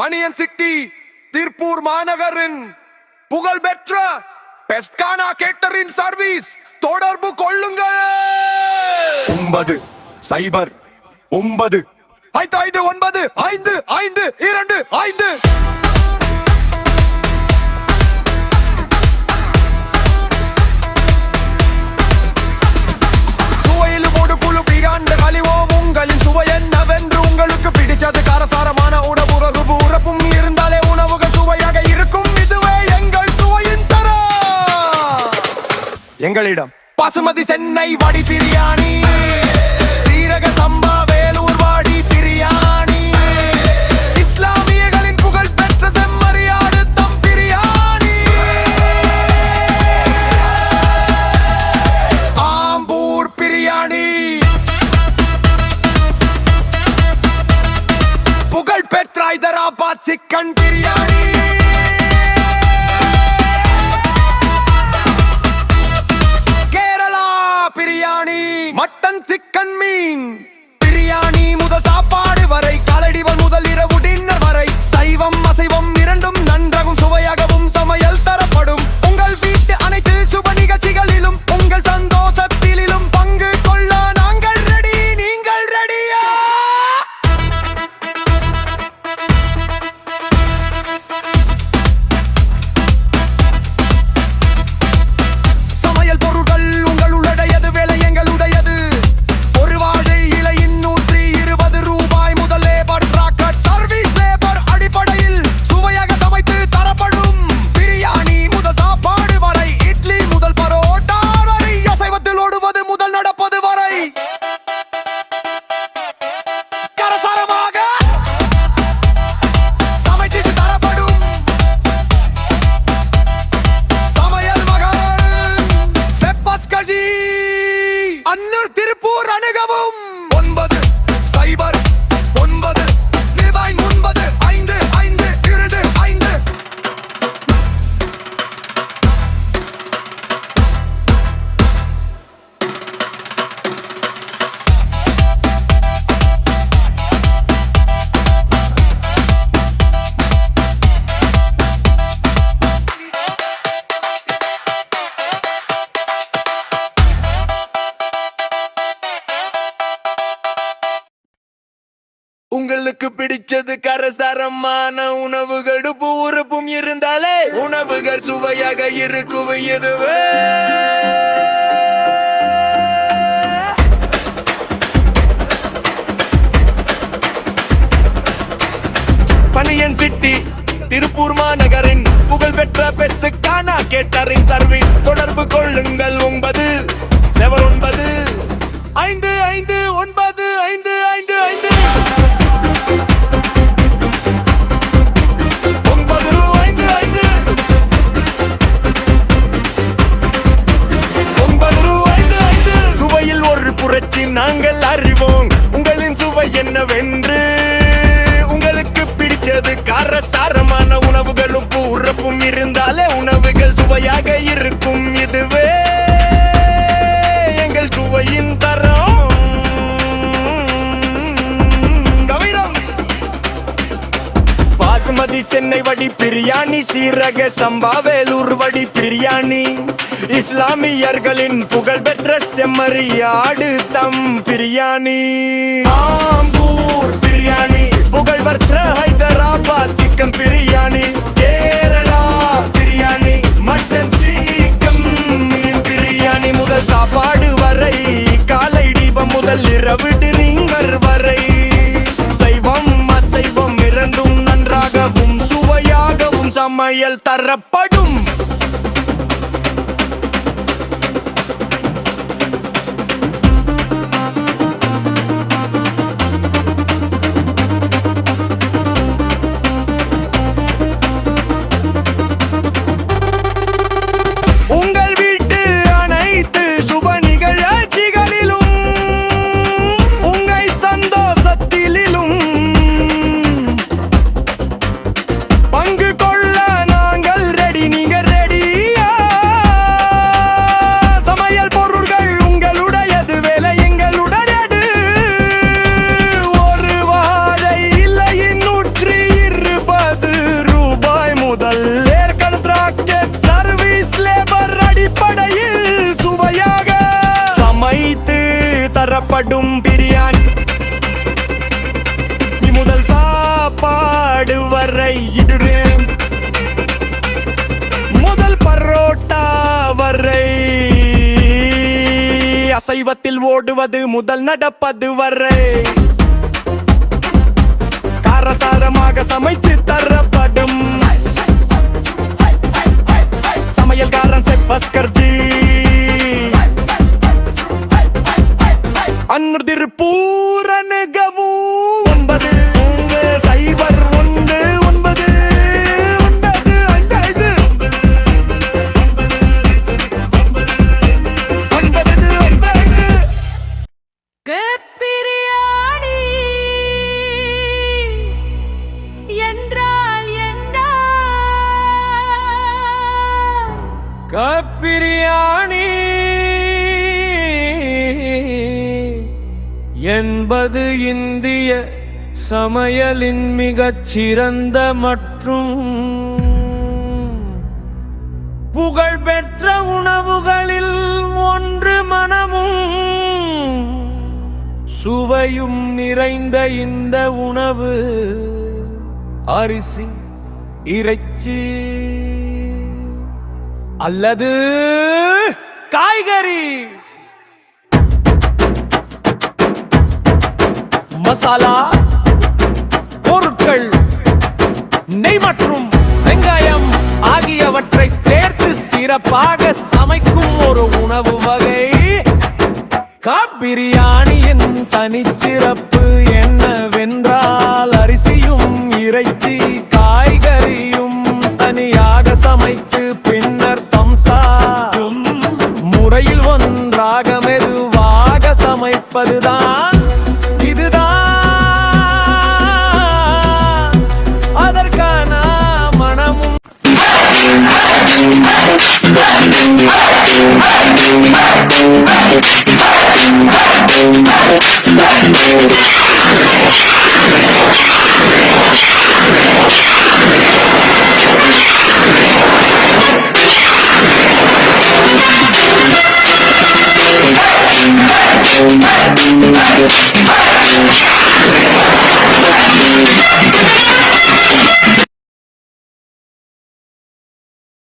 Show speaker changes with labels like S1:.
S1: பனியன் சிட்டி திருப்பூர் மாநகரின் புகழ்பெற்ற பெஸ்கானா கேட்டரின் சர்வீஸ் தொடர்பு கொள்ளுங்கள். ஒன்பது சைபர். ஒன்பது. ஐந்து ஐந்து ஒன்பது ஐந்து ஐந்து இரண்டு ஐந்து. சுவையில் போடு குழு பிராண்ட கழிவோம் உங்களின் சுவை என்னவென்று உங்களுக்கு பிடிச்சது காரசாரமான எங்களிடம். பசுமதி சென்னை வடி பிரியாணி. சீரக சம்பா வேலூர் வாடி பிரியாணி. இஸ்லாமியர்களின் புகழ் பெற்ற செம்மறியாடு தம் பிரியாணி. ஆம்பூர் பிரியாணி. புகழ் பெற்ற Hyderabad chicken biryani. Mutton chicken
S2: உங்களுக்கு பிடிச்சது கரசரமான உணவு கடுப்பு உறுப்பும் இருந்தாலே உணவுகள் சுவையாக இருக்கும் இதுவே பனியன் சிட்டி திருப்பூர் மாநகரின் புகழ்பெற்ற பெஸ்டுக்கான கேட்டரின் சர்வீஸ் தொடர்பு கொள்ளுங்கள். நாங்கள் அறிவோம். உங்களின் சுவை என்னவென்று? உங்களுக்கு பிடிச்சது காரசாரமான உணவுகள் உப்பு உறப்பும் இருந்தாலே உணவுகள் சுவையாக இருக்கும். இதுவே பாசுமதி சென்னை வடி பிரியாணி சீரக சம்பா வேலூர் வடி பிரியாணி. இஸ்லாமியர்களின் புகழ்பெற்ற செம்மறியாடு தம் பிரியாணி. ஆம்பூர் பிரியாணி புகழ்பெற்ற Hyderabad chicken biryani. Kerala biryani mutton chicken biryani. முதல் சாப்பாடு வரை கால சமையல் சாப்பாடும் பிரியாணி. முதல் சாப்பாடு வரை இடுறே முதல் பரோட்டா வரை. அசைவத்தில் ஓடுவது முதல் நடப்பது வரை. காரசாரமாக சமைச்சு தரப்படும். சமையல்காரன் செப்பஸ்கர்ஜி
S3: അനൃതിർ
S1: പൂ என்பது இந்திய சமையலின் மிகச் சிறந்த மற்றும் புகழ்பெற்ற உணவுகளில் ஒன்று மனமும் சுவையும் நிறைந்த இந்த உணவு அரிசி இறைச்சி அல்லது காய்கறி. மசாலா பொருட்கள் நெய் மற்றும் வெங்காயம் ஆகியவற்றை சேர்த்து சிறப்பாக சமைக்கும் ஒரு உணவு வகை. காப்பிரியாணியின் தனிச்சிறப்பு என்னவென்றால் அரிசியும் இறைச்சி காய்கறியும் தனியாக சமைத்து பின்னர் தம்சா முறையில் ஒன்றாக மெதுவாக சமைப்பதுதான் Lightning.